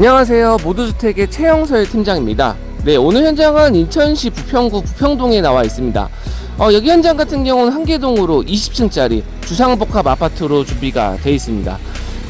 안녕하세요. 모두주택의 최영설 팀장입니다. 네, 오늘 현장은 인천시 부평구 부평동에 나와 있습니다. 어, 여기 현장 같은 경우는 한계동으로 20층짜리 주상복합 아파트로 준비가 되어 있습니다.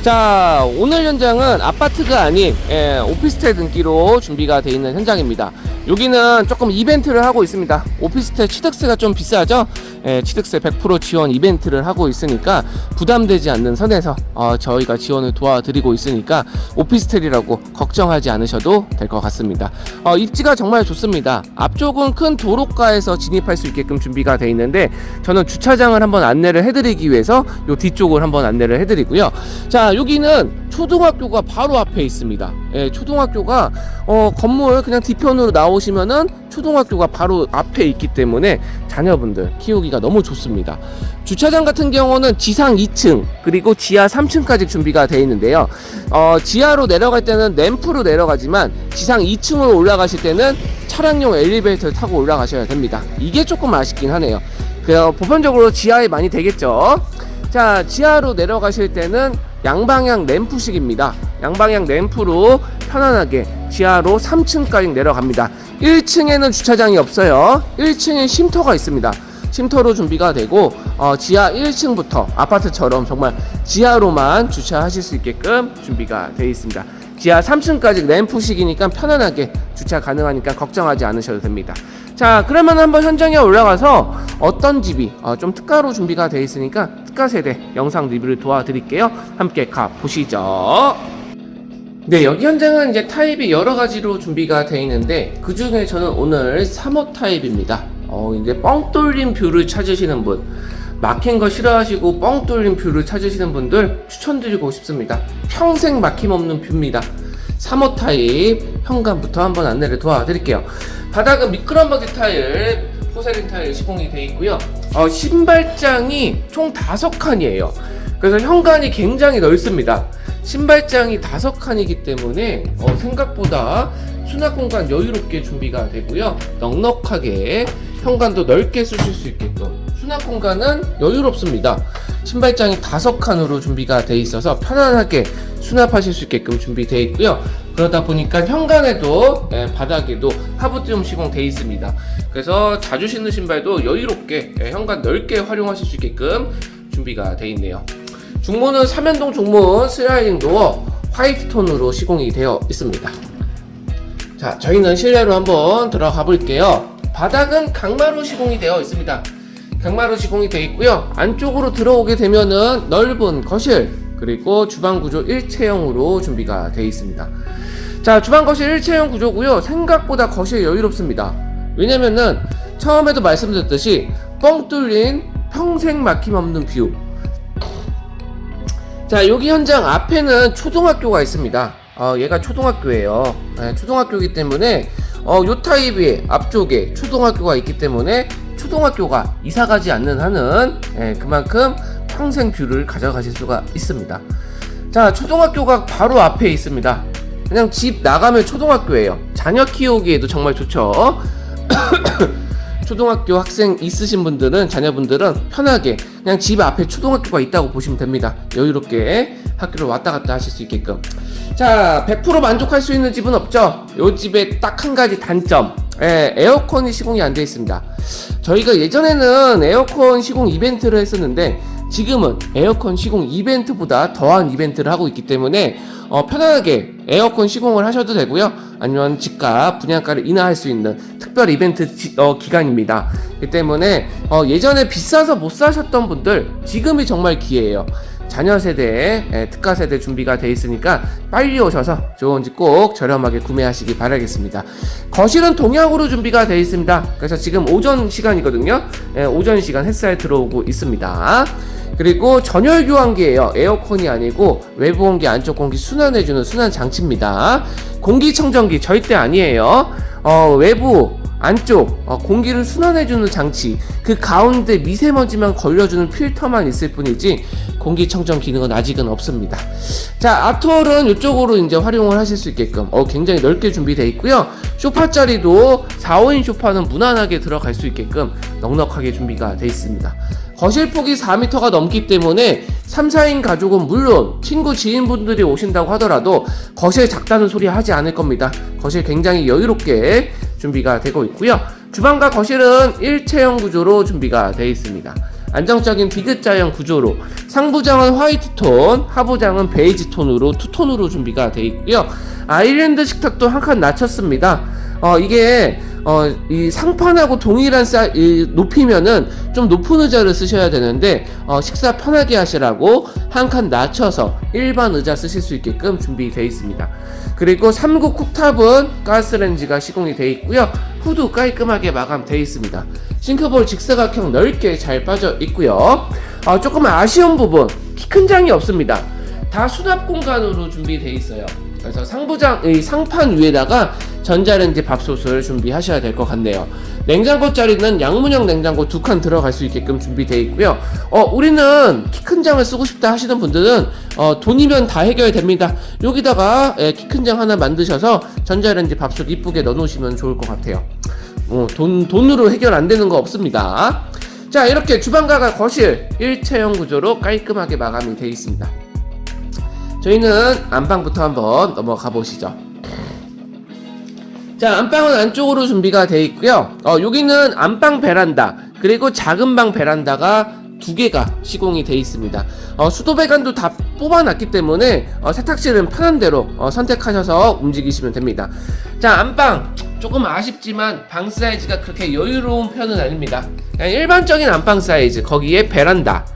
자, 오늘 현장은 아파트가 아닌 예, 오피스텔 등기로 준비가 되어 있는 현장입니다. 여기는 조금 이벤트를 하고 있습니다. 오피스텔 취득세가 좀 비싸죠? 예, 취득세 100% 지원 이벤트를 하고 있으니까 부담되지 않는 선에서 어, 저희가 지원을 도와드리고 있으니까 오피스텔이라고 걱정하지 않으셔도 될 것 같습니다. 어, 입지가 정말 좋습니다. 앞쪽은 큰 도로가에서 진입할 수 있게끔 준비가 되어 있는데 저는 주차장을 한번 안내를 해드리기 위해서 요 뒤쪽을 한번 안내를 해드리고요. 자 여기는 초등학교가 바로 앞에 있습니다. 예, 초등학교가 어, 건물 그냥 뒤편으로 나오시면은 초등학교가 바로 앞에 있기 때문에 자녀분들 키우기가 너무 좋습니다. 주차장 같은 경우는 지상 2층 그리고 지하 3층까지 준비가 되어 있는데요. 어, 지하로 내려갈 때는 램프로 내려가지만 지상 2층으로 올라가실 때는 차량용 엘리베이터를 타고 올라가셔야 됩니다. 이게 조금 아쉽긴 하네요. 그 보편적으로 지하에 많이 되겠죠. 자, 지하로 내려가실 때는 양방향 램프식입니다. 양방향 램프로 편안하게 지하로 3층까지 내려갑니다. 1층에는 주차장이 없어요. 1층에 쉼터가 있습니다. 쉼터로 준비가 되고 어, 지하 1층부터 아파트처럼 정말 지하로만 주차하실 수 있게끔 준비가 되어 있습니다. 지하 3층까지 램프식이니까 편안하게 주차 가능하니까 걱정하지 않으셔도 됩니다. 자, 그러면 한번 현장에 올라가서 어떤 집이 어, 좀 특가로 준비가 되어 있으니까 특가 세대 영상 리뷰를 도와드릴게요. 함께 가 보시죠. 네, 여기 현장은 이제 타입이 여러 가지로 준비가 되어 있는데 그 중에 저는 오늘 3호 타입입니다. 어, 이제 뻥 뚫린 뷰를 찾으시는 분, 막힌 거 싫어하시고 뻥 뚫린 뷰를 찾으시는 분들 추천드리고 싶습니다. 평생 막힘 없는 뷰입니다. 3호 타입 현관부터 한번 안내를 도와드릴게요. 바닥은 미끄럼버기 타일, 포세린 타일 시공이 되어 있고요. 어, 신발장이 총 5칸이에요. 그래서 현관이 굉장히 넓습니다. 신발장이 다섯 칸이기 때문에 어, 생각보다 수납 공간 여유롭게 준비가 되고요. 넉넉하게 현관도 넓게 쓰실 수 있게끔 수납 공간은 여유롭습니다. 신발장이 다섯 칸으로 준비가 돼 있어서 편안하게 수납하실 수 있게끔 준비되어 있고요. 그러다 보니까 현관에도 예, 바닥에도 하부티움 시공되어 있습니다. 그래서 자주 신는 신발도 여유롭게 예, 현관 넓게 활용하실 수 있게끔 준비가 되어 있네요. 중문은 삼연동 중문 슬라이딩 도어 화이트 톤으로 시공이 되어 있습니다. 자, 저희는 실내로 한번 들어가 볼게요. 바닥은 강마루 시공이 되어 있습니다. 강마루 시공이 되어 있고요. 안쪽으로 들어오게 되면은 넓은 거실 그리고 주방 구조 일체형으로 준비가 되어 있습니다. 자, 주방 거실 일체형 구조고요. 생각보다 거실 여유롭습니다. 왜냐면은 처음에도 말씀드렸듯이 뻥 뚫린 평생 막힘 없는 뷰 자, 여기 현장 앞에는 초등학교가 있습니다. 어, 얘가 초등학교예요. 네, 초등학교이기 때문에 어, 요 타입의 앞쪽에 초등학교가 있기 때문에 초등학교가 이사 가지 않는 한은 예, 그만큼 평생 뷰를 가져가실 수가 있습니다. 자, 초등학교가 바로 앞에 있습니다. 그냥 집 나가면 초등학교예요. 자녀 키우기에도 정말 좋죠. 초등학교 학생 있으신 분들은 자녀분들은 편하게 그냥 집 앞에 초등학교가 있다고 보시면 됩니다. 여유롭게 학교를 왔다 갔다 하실 수 있게끔. 자, 100% 만족할 수 있는 집은 없죠. 요 집에 딱한 가지 단점. 예, 에어컨이 시공이 안돼 있습니다. 저희가 예전에는 에어컨 시공 이벤트를 했었는데 지금은 에어컨 시공 이벤트보다 더한 이벤트를 하고 있기 때문에 어, 편안하게 에어컨 시공을 하셔도 되고요. 아니면 집값, 분양가를 인하할 수 있는 특별 이벤트 지- 어, 기간입니다. 그 때문에 어, 예전에 비싸서 못 사셨던 분들 지금이 정말 기회예요. 자녀 세대, 예, 특가 세대 준비가 돼 있으니까 빨리 오셔서 좋은 집 꼭 저렴하게 구매하시기 바라겠습니다. 거실은 동향으로 준비가 돼 있습니다. 그래서 지금 오전 시간이거든요. 예, 오전 시간 햇살 들어오고 있습니다. 그리고 전열 교환기예요. 에어컨이 아니고 외부 공기, 안쪽 공기 순환해주는 순환 장치입니다. 공기청정기 절대 아니에요. 어, 외부 안쪽 어, 공기를 순환해주는 장치 그 가운데 미세먼지만 걸려주는 필터만 있을 뿐이지 공기청정 기능은 아직은 없습니다 자 아트월은 이쪽으로 이제 활용을 하실 수 있게끔 어, 굉장히 넓게 준비되어 있고요 소파 자리도 4, 5인 소파는 무난하게 들어갈 수 있게끔 넉넉하게 준비가 되어 있습니다 거실 폭이 4m가 넘기 때문에 3, 4인 가족은 물론 친구 지인분들이 오신다고 하더라도 거실 작다는 소리 하지 않을 겁니다. 거실 굉장히 여유롭게 준비가 되고 있고요. 주방과 거실은 일체형 구조로 준비가 되어 있습니다. 안정적인 디귿자형 구조로 상부장은 화이트 톤, 하부장은 베이지 톤으로 투톤으로 준비가 되어 있고요. 아일랜드 식탁도 한 칸 낮췄습니다. 어 이게 어 이 상판하고 동일한 사 이, 높이면은 좀 높은 의자를 쓰셔야 되는데 어 식사 편하게 하시라고 한 칸 낮춰서 일반 의자 쓰실 수 있게끔 준비되어 있습니다. 그리고 3구 쿡탑은 가스렌지가 시공이 되어 있고요. 후드 깔끔하게 마감되어 있습니다. 싱크볼 직사각형 넓게 잘 빠져 있고요. 어, 조금 아쉬운 부분 키 큰 장이 없습니다. 다 수납 공간으로 준비되어 있어요. 그래서 상부장 이 상판 위에다가 전자레인지 밥솥을 준비하셔야 될 것 같네요. 냉장고 자리는 양문형 냉장고 두 칸 들어갈 수 있게끔 준비되어 있고요. 어, 우리는 키 큰 장을 쓰고 싶다 하시는 분들은 어, 돈이면 다 해결됩니다. 여기다가 예, 키큰 장 하나 만드셔서 전자레인지 밥솥 이쁘게 넣어놓으시면 좋을 것 같아요. 어, 돈 돈으로 해결 안 되는 거 없습니다. 자 이렇게 주방과 거실 일체형 구조로 깔끔하게 마감이 되어 있습니다. 저희는 안방부터 한번 넘어가 보시죠. 자, 안방은 안쪽으로 준비가 되어 있고요. 어, 여기는 안방 베란다, 그리고 작은 방 베란다가 두 개가 시공이 되어 있습니다. 어, 수도 배관도 다 뽑아놨기 때문에 어, 세탁실은 편한 대로 어, 선택하셔서 움직이시면 됩니다. 자, 안방 조금 아쉽지만 방 사이즈가 그렇게 여유로운 편은 아닙니다. 일반적인 안방 사이즈 거기에 베란다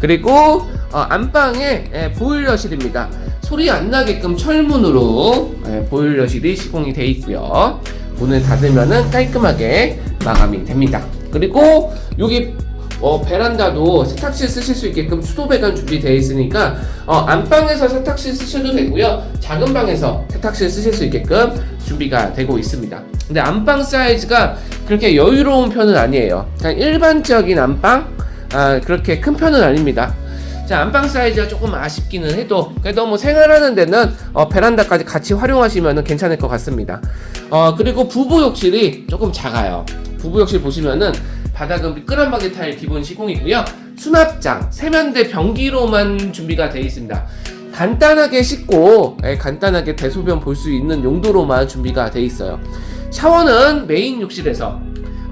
그리고 어, 안방에 예, 보일러실입니다. 소리 안 나게끔 철문으로 예, 보일러실이 시공이 되어 있고요. 문을 닫으면은 깔끔하게 마감이 됩니다. 그리고 여기 어, 베란다도 세탁실 쓰실 수 있게끔 수도 배관 준비되어 있으니까 어, 안방에서 세탁실 쓰셔도 되고요. 작은 방에서 세탁실 쓰실 수 있게끔 준비가 되고 있습니다. 근데 안방 사이즈가 그렇게 여유로운 편은 아니에요. 그냥 일반적인 안방 아, 그렇게 큰 편은 아닙니다. 자, 안방 사이즈가 조금 아쉽기는 해도 그래도 뭐 생활하는 데는 어, 베란다까지 같이 활용하시면 괜찮을 것 같습니다. 어, 그리고 부부 욕실이 조금 작아요. 부부 욕실 보시면은 바닥은 미끄럼박이 타일 기본 시공이고요. 수납장, 세면대 변기로만 준비가 되어 있습니다. 간단하게 씻고 예, 간단하게 대소변 볼 수 있는 용도로만 준비가 되어 있어요. 샤워는 메인 욕실에서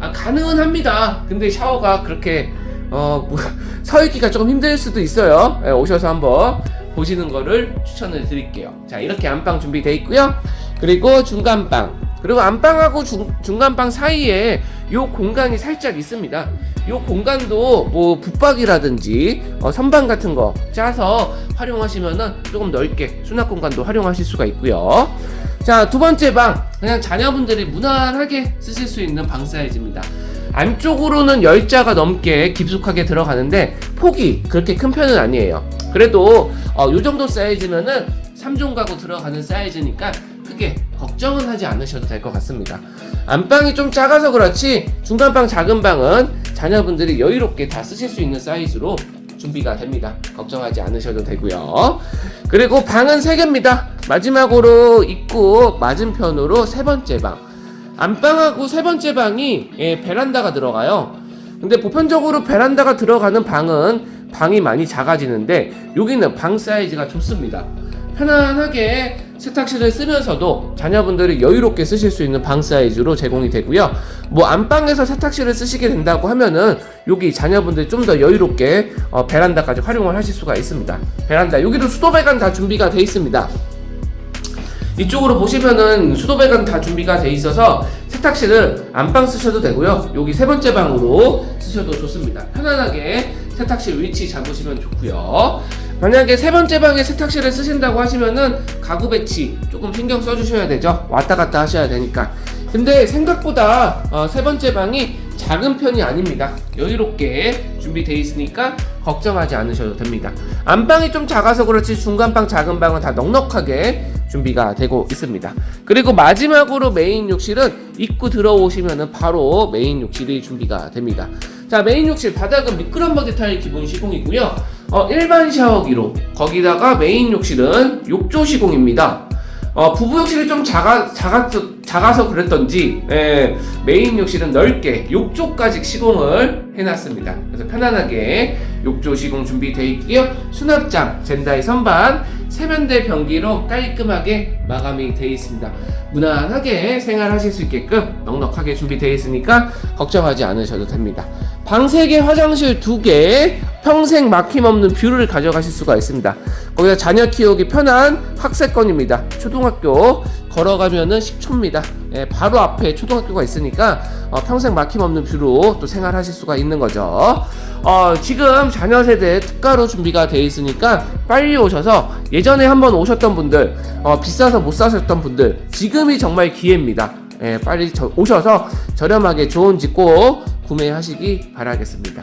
아, 가능은 합니다. 근데 샤워가 그렇게 어, 뭐, 서 있기가 조금 힘들 수도 있어요. 예, 오셔서 한번 보시는 거를 추천을 드릴게요. 자, 이렇게 안방 준비되어 있고요. 그리고 중간방. 그리고 안방하고 중, 중간방 사이에 요 공간이 살짝 있습니다. 요 공간도 뭐 붙박이라든지 어, 선반 같은 거 짜서 활용하시면은 조금 넓게 수납 공간도 활용하실 수가 있고요. 자, 두 번째 방. 그냥 자녀분들이 무난하게 쓰실 수 있는 방 사이즈입니다. 안쪽으로는 10자가 넘게 깊숙하게 들어가는데 폭이 그렇게 큰 편은 아니에요. 그래도 어, 요 정도 사이즈면은 3종 가구 들어가는 사이즈니까 크게 걱정은 하지 않으셔도 될 것 같습니다. 안방이 좀 작아서 그렇지 중간방 작은 방은 자녀분들이 여유롭게 다 쓰실 수 있는 사이즈로 준비가 됩니다. 걱정하지 않으셔도 되고요. 그리고 방은 3개입니다. 마지막으로 입구 맞은편으로 세 번째 방. 안방하고 세 번째 방이 예, 베란다가 들어가요. 근데 보편적으로 베란다가 들어가는 방은 방이 많이 작아지는데 여기는 방 사이즈가 좋습니다. 편안하게 세탁실을 쓰면서도 자녀분들이 여유롭게 쓰실 수 있는 방 사이즈로 제공이 되고요. 뭐 안방에서 세탁실을 쓰시게 된다고 하면은 여기 자녀분들이 좀 더 여유롭게 어, 베란다까지 활용을 하실 수가 있습니다. 베란다 여기도 수도 배관 다 준비가 돼 있습니다. 이쪽으로 보시면은 수도 배관 다 준비가 돼 있어서 세탁실은 안방 쓰셔도 되고요. 여기 세 번째 방으로 쓰셔도 좋습니다. 편안하게 세탁실 위치 잡으시면 좋고요. 만약에 세 번째 방에 세탁실을 쓰신다고 하시면은 가구 배치 조금 신경 써주셔야 되죠. 왔다 갔다 하셔야 되니까. 근데 생각보다 어, 세 번째 방이 작은 편이 아닙니다. 여유롭게 준비되어 있으니까 걱정하지 않으셔도 됩니다. 안방이 좀 작아서 그렇지 중간방, 작은 방은 다 넉넉하게 준비가 되고 있습니다. 그리고 마지막으로 메인 욕실은 입구 들어오시면은 바로 메인 욕실이 준비가 됩니다. 자, 메인 욕실 바닥은 미끄럼버기 타일 기본 시공이고요. 어, 일반 샤워기로 거기다가 메인 욕실은 욕조 시공입니다. 어, 부부 욕실이 좀 작아, 작았, 작아서 그랬던지 예, 메인 욕실은 넓게 욕조까지 시공을 해놨습니다. 그래서 편안하게 욕조 시공 준비되어 있고요. 수납장, 젠다이 선반, 세면대 변기로 깔끔하게 마감이 되어 있습니다. 무난하게 생활하실 수 있게끔 넉넉하게 준비되어 있으니까 걱정하지 않으셔도 됩니다. 방 3개, 화장실 2개, 평생 막힘없는 뷰를 가져가실 수가 있습니다. 거기다 자녀 키우기 편한 학세권입니다. 초등학교 걸어가면은 10초입니다. 예, 바로 앞에 초등학교가 있으니까 어, 평생 막힘없는 뷰로 또 생활하실 수가 있는 거죠. 어, 지금 자녀 세대 특가로 준비가 되어 있으니까 빨리 오셔서 예전에 한번 오셨던 분들, 어, 비싸서 못 사셨던 분들, 지금이 정말 기회입니다. 예, 빨리 저- 오셔서 저렴하게 좋은 집 꼭 구매하시기 바라겠습니다.